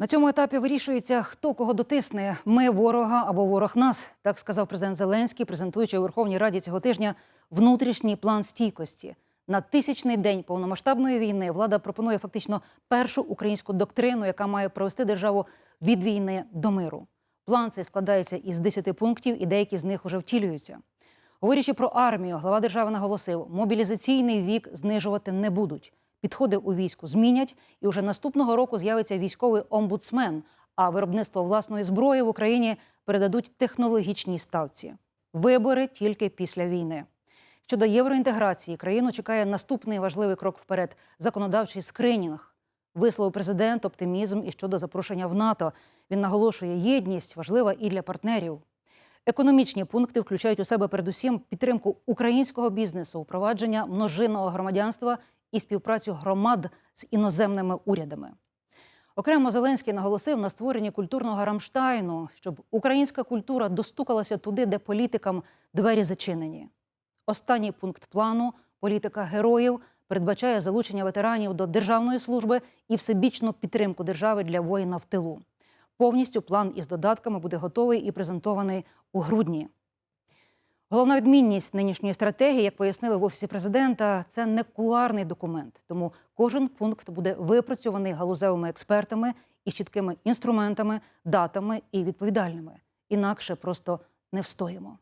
На цьому етапі вирішується, хто кого дотисне. Ми ворога або ворог нас, так сказав президент Зеленський, презентуючи у Верховній Раді цього тижня внутрішній план стійкості. На тисячний день повномасштабної війни влада пропонує фактично першу українську доктрину, яка має провести державу від війни до миру. План цей складається із 10 пунктів, і деякі з них уже втілюються. Говорячи про армію, глава держави наголосив, мобілізаційний вік знижувати не будуть. Підходи у війську змінять, і вже наступного року з'явиться військовий омбудсмен. А виробництво власної зброї в Україні передадуть технологічній ставці. Вибори тільки після війни. Щодо євроінтеграції, країну чекає наступний важливий крок вперед законодавчий скринінг. Висловив президент оптимізм і щодо запрошення в НАТО. Він наголошує, єдність важлива і для партнерів. Економічні пункти включають у себе передусім підтримку українського бізнесу, впровадження множинного громадянства і співпрацю громад з іноземними урядами. Окремо Зеленський наголосив на створенні культурного Рамштайну, щоб українська культура достукалася туди, де політикам двері зачинені. Останній пункт плану політика героїв передбачає залучення ветеранів до державної служби і всебічну підтримку держави для воїна в тилу. Повністю план із додатками буде готовий і презентований у грудні. Головна відмінність нинішньої стратегії, як пояснили в офісі президента, це не кулуарний документ. Тому кожен пункт буде випрацьований галузевими експертами і чіткими інструментами, датами і відповідальними. Інакше просто не встоїмо.